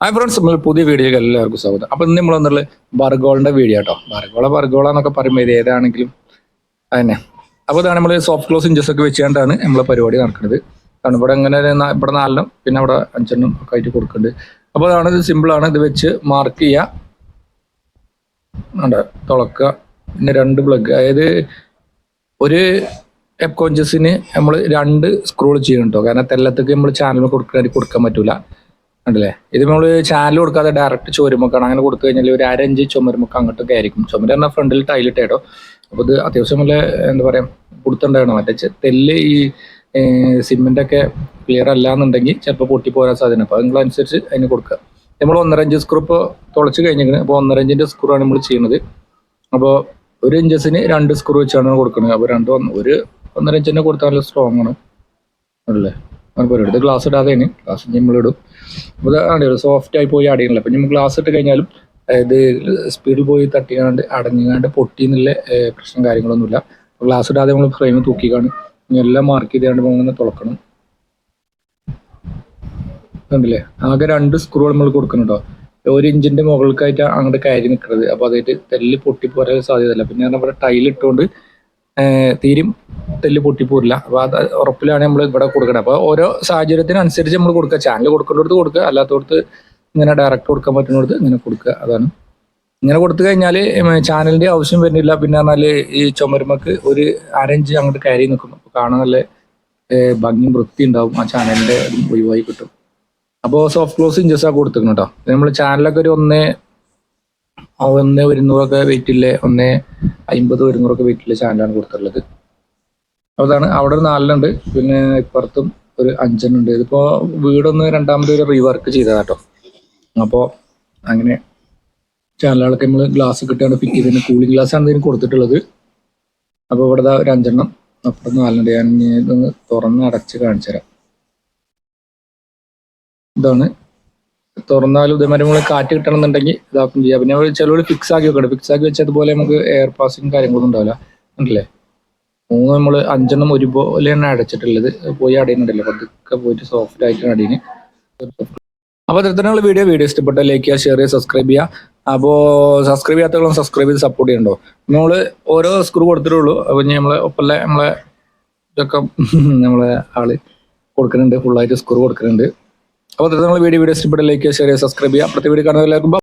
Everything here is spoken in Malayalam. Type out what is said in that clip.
ഹായ് ഫ്രണ്ട്സ് നമ്മൾ പുതിയ വീഡിയോക്ക് എല്ലാവർക്കും സ്വാഗതം. അപ്പൊ ഇന്ന് നമ്മൾ വന്നുള്ള ബർഗോളിന്റെ വീഡിയോ കേട്ടോ ബർഗോള ബർഗോള എന്നൊക്കെ പറയുമ്പോൾ ഇത് ഏതാണെങ്കിലും അതന്നെ. അപ്പോൾ ഇതാണ് നമ്മൾ സോഫ്റ്റ് ക്ലോസ് ഇഞ്ചസ് ഒക്കെ വെച്ചുകൊണ്ടാണ് നമ്മളെ പരിപാടി നടക്കുന്നത്. കാരണം ഇവിടെ ഇങ്ങനെ ഒരു നാ- ഇവിടെ നാലെണ്ണം പിന്നെ അവിടെ അഞ്ചെണ്ണം ഒക്കെ ആയിട്ട് കൊടുക്കുന്നുണ്ട്. അപ്പോൾ അതാണ് ഇത് സിമ്പിൾ ആണ്. ഇത് വെച്ച് മാർക്ക് ചെയ്യുക ഉണ്ട് തുളക്കുക. പിന്നെ രണ്ട് പ്ലഗ് അതായത് ഒരു എപ്കോഞ്ചസിന് നമ്മൾ രണ്ട് സ്ക്രോൾ ചെയ്യണം കേട്ടോ കാരണം തെല്ലത്തേക്ക് നമ്മൾ ചാനൽ കൊടുക്കാൻ കൊടുക്കാൻ പറ്റൂല. ഉണ്ടല്ലേ? ഇത് നമ്മൾ ചാനൽ കൊടുക്കാതെ ഡയറക്റ്റ് ചോരുമുക്കാണ് അങ്ങനെ കൊടുത്തു കഴിഞ്ഞാൽ ഒരു അരഞ്ച് ചുമരുമുക്ക് അങ്ങോട്ടൊക്കെ ആയിരിക്കും. ചുമര് പറഞ്ഞാൽ ഫ്രണ്ടിൽ ടൈലിട്ടേട്ടോ അപ്പോൾ ഇത് അത്യാവശ്യം നല്ല എന്താ പറയാ കൊടുത്തുണ്ടാകണം മറ്റേ തെല്ല് ഈ സിമെന്റ് ഒക്കെ ക്ലിയർ അല്ല എന്നുണ്ടെങ്കിൽ ചിലപ്പോൾ പൊട്ടി പോരാൻ സാധ്യത അപ്പോൾ നിങ്ങളനുസരിച്ച് അതിന് കൊടുക്കുക. നമ്മൾ ഒന്നര ഇഞ്ച് സ്ക്രൂ ഇപ്പോൾ തുളച്ച് കഴിഞ്ഞിരിക്കുന്നത് അപ്പോൾ ഒന്നര ഇഞ്ചിന്റെ സ്ക്രൂ ആണ് നമ്മൾ ചെയ്യുന്നത് അപ്പോൾ ഒരു ഇഞ്ചസിന് രണ്ട് സ്ക്രൂ വെച്ചാണ് കൊടുക്കുന്നത് അപ്പോൾ രണ്ട് ഒരു ഒന്നര ഇഞ്ചിന്റെ കൊടുത്താൽ സ്ട്രോങ് ആണ്. അല്ലേ അതുപോലെ ഇത് ഗ്ലാസ് ഇടാതെയാണ് ഗ്ലാസ് നമ്മളിടും അപ്പോൾ ആണ് സോഫ്റ്റ് ആയി പോയി അടയണില്ല അപ്പം നമ്മൾ ഗ്ലാസ് ഇട്ട് കഴിഞ്ഞാലും ഇത് സ്പീഡിൽ പോയി തട്ടിക്കാണ്ട് അടഞ്ഞാണ്ട് പൊട്ടി എന്നുള്ള പ്രശ്നം കാര്യങ്ങളൊന്നുമില്ല. ഗ്ലാസ് ഇടാതെ നമ്മൾ ഫ്രെയിം തൂക്കിക്കാണ് എല്ലാം മാർക്ക് ചെയ്താണ്ട് ഇങ്ങനെ തുളക്കണം. കണ്ടില്ലേ? ആകെ രണ്ട് സ്ക്രൂ നമ്മൾ കൊടുക്കുന്നുണ്ടോ ഒരു ഇഞ്ചിന്റെ മുകളിലേക്കായിട്ട് അങ്ങോട്ട് കയറി നിൽക്കുന്നത് അപ്പോൾ അതായിട്ട് തെല്ല് പൊട്ടിപ്പോരാൻ സാധ്യതയില്ല. പിന്നെ ഇവിടെ ടൈൽ ഇട്ടുകൊണ്ട് തീരും. തെല്ല് പൊട്ടിപ്പോരില്ല. അപ്പൊ അത് ഉറപ്പിലാണ് നമ്മൾ ഇവിടെ കൊടുക്കണം അപ്പൊ ഓരോ സാഹചര്യത്തിനനുസരിച്ച് നമ്മൾ കൊടുക്കുക. ചാനൽ കൊടുക്കേണ്ടടുത്ത് കൊടുക്കുക. അല്ലാത്തടത്ത് ഇങ്ങനെ ഡയറക്റ്റ് കൊടുക്കാൻ പറ്റുന്നിടത്ത് ഇങ്ങനെ കൊടുക്കുക. അതാണ്. ഇങ്ങനെ കൊടുത്തു കഴിഞ്ഞാൽ ചാനലിന്റെ ആവശ്യം വരുന്നില്ല. പിന്നെ പറഞ്ഞാൽ ഈ ചുമരുമക്ക് ഒരു അരഞ്ച് അങ്ങോട്ട് കയറി നിൽക്കുന്നു അപ്പൊ കാണാൻ നല്ല ഭംഗി വൃത്തി ഉണ്ടാവും. ആ ചാനലിന്റെ ഒഴിവായി കിട്ടും. അപ്പോൾ സോഫ്റ്റ് ക്ലോസ് ഇഞ്ചസ് ആ കൊടുത്തിരിക്കണം കേട്ടോ നമ്മൾ ചാനലൊക്കെ ഒരു ഒന്ന് ഒന്ന് ഒരുന്നൂറൊക്കെ വെയിറ്റില്ലേ ഒന്ന് അമ്പത് ഒരുന്നൂറൊക്കെ വെയിറ്റിലെ ചാനലാണ് കൊടുത്തിട്ടുള്ളത്. അതാണ് അവിടെ ഒരു നാലിലുണ്ട്. പിന്നെ ഇപ്പുറത്തും ഒരു അഞ്ചെണ്ണുണ്ട്. ഇതിപ്പോ വീടൊന്ന് രണ്ടാമത് ഒരു റീവർക്ക് ചെയ്തതാട്ടോ അപ്പോൾ അങ്ങനെ ചാനലുകളൊക്കെ നമ്മൾ ഗ്ലാസ് കിട്ടാണ് പിക്ക് ചെയ്തതിന് കൂളിംഗ് ഗ്ലാസ് ആണ് ഇതിന് കൊടുത്തിട്ടുള്ളത്. അപ്പോൾ ഇവിടെ ഒരു അഞ്ചെണ്ണം. അപ്പുറത്ത് നാലിലുണ്ട്. ഞാൻ ഇതൊന്ന് തുറന്ന് അടച്ച് കാണിച്ചു തരാം. ഇതാണ്. തുറന്നാലും ഇതേമാതിരി നമ്മൾ കാറ്റ് കിട്ടണമെന്നുണ്ടെങ്കിൽ ഇതാക്കും ചെയ്യാം. പിന്നെ ചിലവർ ഫിക്സ് ആക്കി വെക്കണം ഫിക്സ് ആക്കി വെച്ചാൽ അതുപോലെ നമുക്ക് എയർ പാസിങ് കാര്യങ്ങളൊന്നും ഉണ്ടാവില്ല. ഉണ്ടല്ലേ മൂന്ന് നമ്മൾ അഞ്ചെണ്ണം ഒരുപോലെയാണ് അടച്ചിട്ടുള്ളത്. പോയി അടയുന്നുണ്ടല്ലോ അപ്പൊ അതൊക്കെ പോയിട്ട് സോഫ്റ്റ് ആയിട്ടാണ് അപ്പൊ അപ്പോൾ അത്തരത്തിലുള്ള വീഡിയോ വീഡിയോ ഇഷ്ടപ്പെട്ട ലൈക്ക് ചെയ്യുക ഷെയർ ചെയ്യുക സബ്സ്ക്രൈബ് ചെയ്യുക. അപ്പോൾ സബ്സ്ക്രൈബ് ചെയ്യാത്തവളും സബ്സ്ക്രൈബ് ചെയ്ത് സപ്പോർട്ട് ചെയ്യണ്ടോ? നമ്മൾ ഓരോ സ്ക്രൂ കൊടുത്തിട്ടുള്ളൂ. ഇനി നമ്മളെ ഒപ്പല്ല നമ്മളെ ഇതൊക്കെ നമ്മളെ ആൾ കൊടുക്കുന്നുണ്ട്. ഫുള്ളായിട്ട് സ്ക്രൂ കൊടുക്കുന്നുണ്ട്. അപ്പോൾ അത്തരത്തിലുള്ള വീഡിയോ വീഡിയോ ഇഷ്ടപ്പെട്ട ലൈക്ക് ചെയ്യുക ഷെയർ ചെയ്യുക സബ്സ്ക്രൈബ് ചെയ്യുക. അപ്പുറത്തെ വീഡിയോ കാണുന്ന എല്ലാവർക്കും.